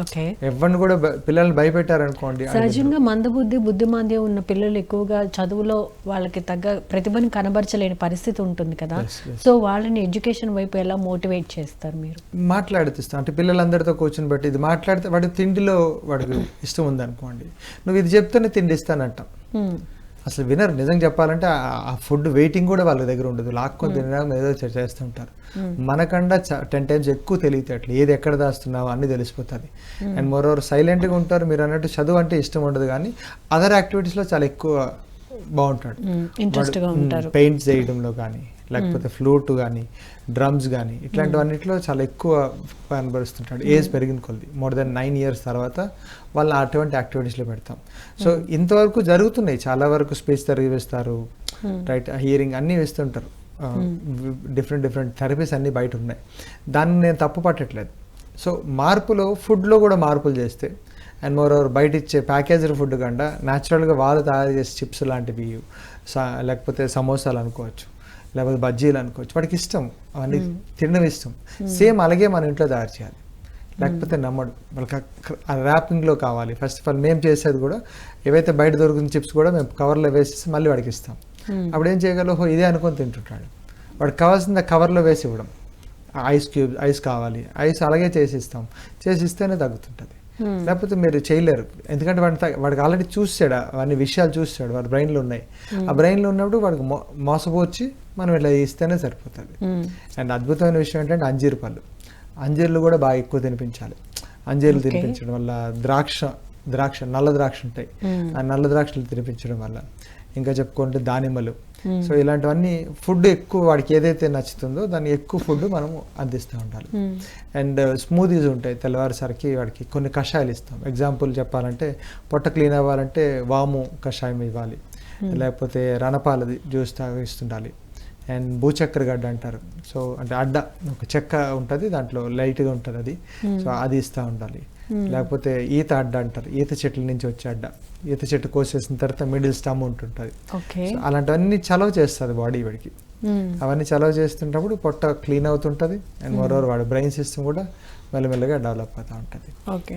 Okay ఎవరిని కూడా పిల్లల్ని భయపెట్టారనుకోండి. సహజంగా మందబుద్ధి బుద్ధిమాంద్యం ఉన్న పిల్లలు ఎక్కువగా చదువులో వాళ్ళకి తగ్గ ప్రతిభని కనబరచలేని పరిస్థితి ఉంటుంది కదా. సో వాళ్ళని ఎడ్యుకేషన్ వైపు ఎలా మోటివేట్ చేస్తారు మీరు? మాట్లాడిస్తాం అంటే పిల్లలందరితో కూర్చొని బట్టి ఇది మాట్లాడితే వాడి తిండిలో వాడికి ఇష్టం ఉందనుకోండి. నువ్వు ఇది చెప్తేనే తిండి ఇస్తానంటాం. అసలు వినరు. నిజం చెప్పాలంటే ఆ- ఫుడ్ వెయిటింగ్ కూడా వాళ్ళ దగ్గర ఉండదు. లాక్కొని తినడం ఏదో చేస్తుంటారు. మనకన్నా టెన్ టైమ్స్ ఎక్కువ తెలియతేట్లు ఏది ఎక్కడ దాస్తున్నావు అన్ని తెలిసిపోతుంది. అండ్ మోర్ ఓవర్ సైలెంట్గా ఉంటారు. మీరు అన్నట్టు చదువు అంటే ఇష్టం ఉండదు కానీ అదర్ యాక్టివిటీస్లో చాలా ఎక్కువ బాగుంటాడు. Interest గా ఉంటారు. పెయింట్స్ చేయడంలో కానీ లేకపోతే ఫ్లూట్ కానీ డ్రమ్స్ కానీ ఇట్లాంటివన్నిట్లో చాలా ఎక్కువ కనబరుస్తుంటాడు ఏజ్ పెరిగిన కొద్ది మోర్ దెన్ నైన్ ఇయర్స్ తర్వాత వాళ్ళని అటువంటి యాక్టివిటీస్లో పెడతాం. సో ఇంతవరకు జరుగుతున్నాయి. చాలా వరకు స్పీచ్ థెరపీ వేస్తారు రైట్ హియరింగ్ అన్నీ వేస్తుంటారు. డిఫరెంట్ డిఫరెంట్ థెరపీస్ అన్నీ బయట ఉన్నాయి. దాన్ని నేను తప్పు పట్టట్లేదు. సో మార్పులో ఫుడ్లో కూడా మార్పులు చేస్తే అండ్ మోర్ ఓవర్ బయట ఇచ్చే ప్యాకేజ్డ్ ఫుడ్ కన్నా న్యాచురల్గా వాళ్ళు తయారు చేసే చిప్స్ లాంటివి లేకపోతే సమోసాలు అనుకోవచ్చు లేకపోతే బజ్జీలు అనుకోవచ్చు వాడికి ఇష్టం. అవన్నీ తినడం ఇష్టం. సేమ్ అలాగే మన ఇంట్లో తయారు చేయాలి. లేకపోతే నమ్మడు. వాళ్ళకి ఆ ర్యాపింగ్లో కావాలి. ఫస్ట్ ఆఫ్ ఆల్ మేము చేసేది కూడా ఏవైతే బయట దొరుకుతున్న చిప్స్ కూడా మేము కవర్లో వేసేసి మళ్ళీ వాడికి ఇస్తాం. అప్పుడు ఏం చేయగలవు? "ఓహో, ఇదే అనుకొని తింటుంటాడు. వాడికి కావాల్సింది కవర్లో వేసి ఇవ్వడం. ఐస్ క్యూబ్ ఐస్ కావాలి. ఐస్ అలాగే చేసి ఇస్తాం. చేసి ఇస్తేనే తగ్గుతుంటుంది. లేకపోతే మీరు చేయలేరు. ఎందుకంటే వాడిని వాడికి ఆల్రెడీ చూసాడు. అవన్నీ విషయాలు చూసాడు. వాడి బ్రెయిన్లో ఉన్నాయి. ఆ బ్రెయిన్లో ఉన్నప్పుడు వాడికి మోసపోచ్చి మనం ఇట్లా ఇస్తేనే సరిపోతుంది. Hmm. అండ్ అద్భుతమైన విషయం ఏంటంటే అంజీరు పళ్ళు. అంజీర్లు కూడా బాగా ఎక్కువ తినిపించాలి. అంజీర్లు. తినిపించడం వల్ల ద్రాక్ష ద్రాక్ష నల్ల ద్రాక్ష ఉంటాయి. ఆ నల్ల ద్రాక్షలు తినిపించడం వల్ల. ఇంకా చెప్పుకుంటే దానిమ్మలు. సో ఇలాంటివన్నీ ఫుడ్ ఎక్కువ వాడికి ఏదైతే నచ్చుతుందో దాన్ని ఎక్కువ ఫుడ్ మనము అందిస్తూ ఉండాలి. అండ్ స్మూదీస్ ఉంటాయి తెల్లవారుసరికి వాడికి కొన్ని కషాయాలు ఇస్తాం. ఎగ్జాంపుల్ చెప్పాలంటే పొట్ట క్లీన్ అవ్వాలంటే వాము కషాయం ఇవ్వాలి. లేకపోతే రణపాలది జ్యూస్ తాగిస్తుండాలి. అండ్ భూచక్కెర గడ్డ అంటారు. సో అంటే అడ్డ ఒక చెక్క ఉంటుంది దాంట్లో లైట్గా ఉంటుంది అది. సో అది ఇస్తూ ఉండాలి. లేకపోతే ఈత అడ్డ అంటారు. ఈత చెట్ల నుంచి వచ్చే అడ్డ. ఈత చెట్టు కోసేసిన తర్వాత మిడిల్ స్టమ్ ఉంటుంటుంది. అలాంటివన్నీ చలవ చేస్తుంది బాడీ వాడికి. Hmm. అవన్నీ చలవ చేస్తుంటప్పుడు పొట్ట క్లీన్ అవుతుంటుంది. అండ్ మరోవర్ వాడి బ్రెయిన్ సిస్టమ్ కూడా మెల్లమెల్లగా డెవలప్ అవుతూ ఉంటుంది. ఓకే.